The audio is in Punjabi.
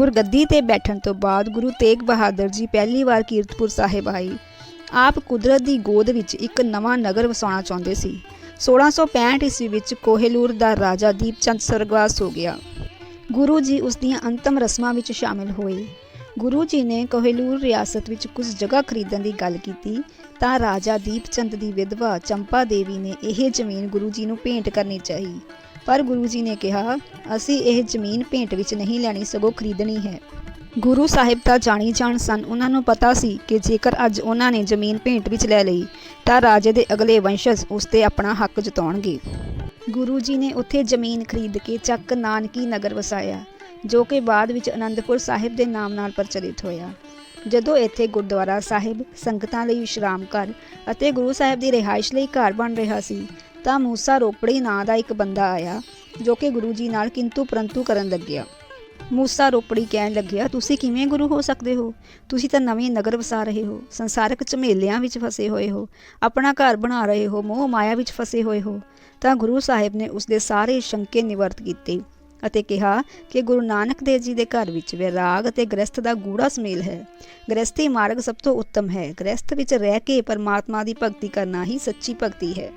ਗੁਰਗੱਦੀ ਤੇ ਬੈਠਣ ਤੋਂ ਬਾਅਦ ਗੁਰੂ ਤੇਗ ਬਹਾਦਰ ਜੀ ਪਹਿਲੀ ਵਾਰ ਕੀਰਤਪੁਰ ਸਾਹਿਬ ਆਏ। ਆਪ ਕੁਦਰਤ ਦੀ ਗੋਦ ਵਿੱਚ ਇੱਕ ਨਵਾਂ ਨਗਰ ਵਸਾਉਣਾ ਚਾਹੁੰਦੇ ਸੀ। 1665 ਈਸਵੀ ਵਿੱਚ ਕੋਹੇਲੂਰ ਦਾ ਰਾਜਾ ਦੀਪਚੰਦ ਸਰਗਵਾਸ ਹੋ ਗਿਆ। ਗੁਰੂ ਜੀ ਉਸ ਦੀਆਂ ਅੰਤਮ ਰਸਮਾਂ ਵਿੱਚ ਸ਼ਾਮਿਲ ਹੋਏ। ਗੁਰੂ ਜੀ ਨੇ ਕੋਹੇਲੂਰ ਰਿਆਸਤ ਵਿੱਚ ਕੁਝ ਜਗ੍ਹਾ ਖਰੀਦਣ ਦੀ ਗੱਲ ਕੀਤੀ, ਤਾਂ ਰਾਜਾ ਦੀਪਚੰਦ ਦੀ ਵਿਧਵਾ ਚੰਪਾ ਦੇਵੀ ਨੇ ਇਹ ਜ਼ਮੀਨ ਗੁਰੂ ਜੀ ਨੂੰ ਭੇਂਟ ਕਰਨੀ ਚਾਹੀ। ਪਰ ਗੁਰੂ ਜੀ ਨੇ ਕਿਹਾ, ਅਸੀਂ ਇਹ ਜ਼ਮੀਨ ਭੇਂਟ ਵਿੱਚ ਨਹੀਂ ਲੈਣੀ, ਸਗੋਂ ਖਰੀਦਣੀ ਹੈ। ਗੁਰੂ ਸਾਹਿਬ ਤਾਂ ਜਾਣੀ ਜਾਣ ਸਨ। ਉਹਨਾਂ ਨੂੰ ਪਤਾ ਸੀ ਕਿ ਜੇਕਰ ਅੱਜ ਉਹਨਾਂ ਨੇ ਜ਼ਮੀਨ ਭੇਂਟ ਵਿੱਚ ਲੈ ਲਈ, ਤਾਂ ਰਾਜੇ ਦੇ ਅਗਲੇ ਵੰਸ਼ਜ ਉਸ ਤੇ ਆਪਣਾ ਹੱਕ ਜਤਾਉਣਗੇ। ਗੁਰੂ ਜੀ ਨੇ ਉੱਥੇ ਜ਼ਮੀਨ ਖਰੀਦ ਕੇ ਚੱਕ ਨਾਨਕੀ ਨਗਰ ਵਸਾਇਆ, ਜੋ ਕਿ ਬਾਅਦ ਵਿੱਚ ਅਨੰਦਪੁਰ ਸਾਹਿਬ ਦੇ ਨਾਮ ਨਾਲ ਪ੍ਰਚਲਿਤ ਹੋਇਆ। ਜਦੋਂ ਇੱਥੇ ਗੁਰਦੁਆਰਾ ਸਾਹਿਬ ਸੰਗਤਾਂ ਲਈ ਵਿਸ਼ਰਾਮ ਘਰ ਅਤੇ ਗੁਰੂ ਸਾਹਿਬ ਦੀ ਰਿਹਾਇਸ਼ ਲਈ ਘਰ ਬਣ ਰਿਹਾ ਸੀ ਤਾਂ ਮੂਸਾ ਰੋਪੜੀ ਨਾਂ ਦਾ ਇੱਕ ਬੰਦਾ ਆਇਆ, ਜੋ ਕਿ ਗੁਰੂ ਜੀ ਨਾਲ ਕਿੰਤੂ ਪਰੰਤੂ ਕਰਨ ਲੱਗਿਆ। ਮੂਸਾ ਰੋਪੜੀ ਕਹਿਣ ਲੱਗਿਆ, ਤੁਸੀਂ ਕਿਵੇਂ ਗੁਰੂ ਹੋ ਸਕਦੇ ਹੋ? ਤੁਸੀਂ ਤਾਂ ਨਵੇਂ ਨਗਰ ਵਸਾ ਰਹੇ ਹੋ, ਸੰਸਾਰਕ ਝਮੇਲਿਆਂ ਵਿੱਚ ਫਸੇ ਹੋਏ ਹੋ, ਆਪਣਾ ਘਰ ਬਣਾ ਰਹੇ ਹੋ, ਮੋਹ ਮਾਇਆ ਵਿੱਚ ਫਸੇ ਹੋਏ ਹੋ। ਤਾਂ ਗੁਰੂ ਸਾਹਿਬ ਨੇ ਉਸ ਦੇ ਸਾਰੇ ਸ਼ੰਕੇ ਨਿਵਰਤ ਕੀਤੇ ਅਤੇ ਕਿਹਾ ਕਿ ਗੁਰੂ ਨਾਨਕ ਦੇਵ ਜੀ ਦੇ ਘਰ ਵਿੱਚ ਵਿਰਾਗ ਅਤੇ ਗ੍ਰਸਥ ਦਾ ਗੂੜਾ ਸਮੇਲ ਹੈ। ਗ੍ਰਸਥੀ ਮਾਰਗ ਸਭ ਤੋਂ ਉੱਤਮ ਹੈ। ਗ੍ਰਸਥ ਵਿੱਚ ਰਹਿ ਕੇ ਪਰਮਾਤਮਾ ਦੀ ਭਗਤੀ ਕਰਨਾ ਹੀ ਸੱਚੀ ਭਗਤੀ ਹੈ।